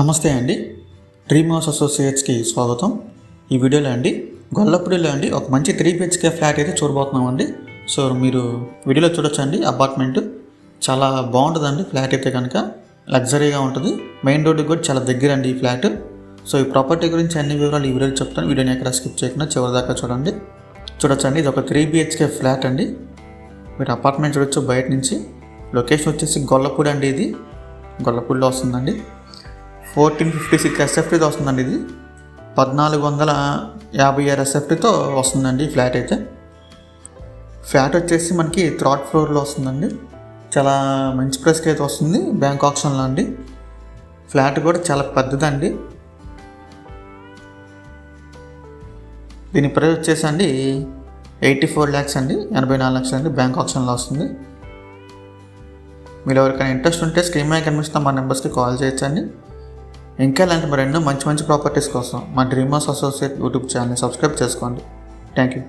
నమస్తే అండి. Dream house అసోసియేట్స్కి స్వాగతం. ఈ వీడియోలో అండి గొల్లపూడిలో అండి ఒక మంచి త్రీ బిహెచ్కే ఫ్లాట్ అయితే చూడబోతున్నామండి. సో మీరు వీడియోలో చూడొచ్చండి అపార్ట్మెంట్. చాలా బాగుంటుందండి ఫ్లాట్ అయితే కనుక. లగ్జరీగా ఉంటుంది. మెయిన్ రోడ్డు కూడా చాలా దగ్గర అండి ఈ ఫ్లాట్. సో ఈ ప్రాపర్టీ గురించి అన్ని వివరాలు ఈ వీడియోలో చెప్తాను. వీడియోని ఎక్కడ స్కిప్ చేయకుండా చివరి దాకా చూడండి. చూడొచ్చండి ఇది ఒక త్రీ బిహెచ్కే ఫ్లాట్ అండి. మీరు అపార్ట్మెంట్ చూడొచ్చు బయట నుంచి. లొకేషన్ వచ్చేసి గొల్లపూడి అండి ఇది. గొల్లపూడిలో వస్తుందండి. ఫోర్టీన్ ఫిఫ్టీ సిక్స్ ఎస్ఎఫ్టీతో వస్తుందండి ఇది. పద్నాలుగు వందల యాభై ఆరు ఎస్ఎఫ్టీతో వస్తుందండి ఈ ఫ్లాట్ అయితే. ఫ్లాట్ వచ్చేసి మనకి థర్డ్ ఫ్లోర్లో వస్తుందండి. చాలా మంచి ప్రైస్కి అయితే వస్తుంది బ్యాంక్ ఆప్షన్లో అండి. ఫ్లాట్ కూడా చాలా పెద్దదండి. దీని ప్రైస్ వచ్చేసి అండి ఎయిటీ ఫోర్ ల్యాక్స్ అండి. ఎనభై నాలుగు లక్షలు అండి బ్యాంక్ ఆప్షన్లో వస్తుంది. మీరు ఎవరికైనా ఇంట్రెస్ట్ ఉంటే స్క్రీన్ మీద కనిపిస్తున్న మా నెంబర్స్కి కాల్ చేయొచ్చండి. ఇంకా ఇలాంటి మరెన్నో మంచి మంచి ప్రాపర్టీస్ కోసం మా డ్రీమర్స్ అసోసియేట్ యూట్యూబ్ ఛానల్ని సబ్స్క్రైబ్ చేసుకోండి. Thank you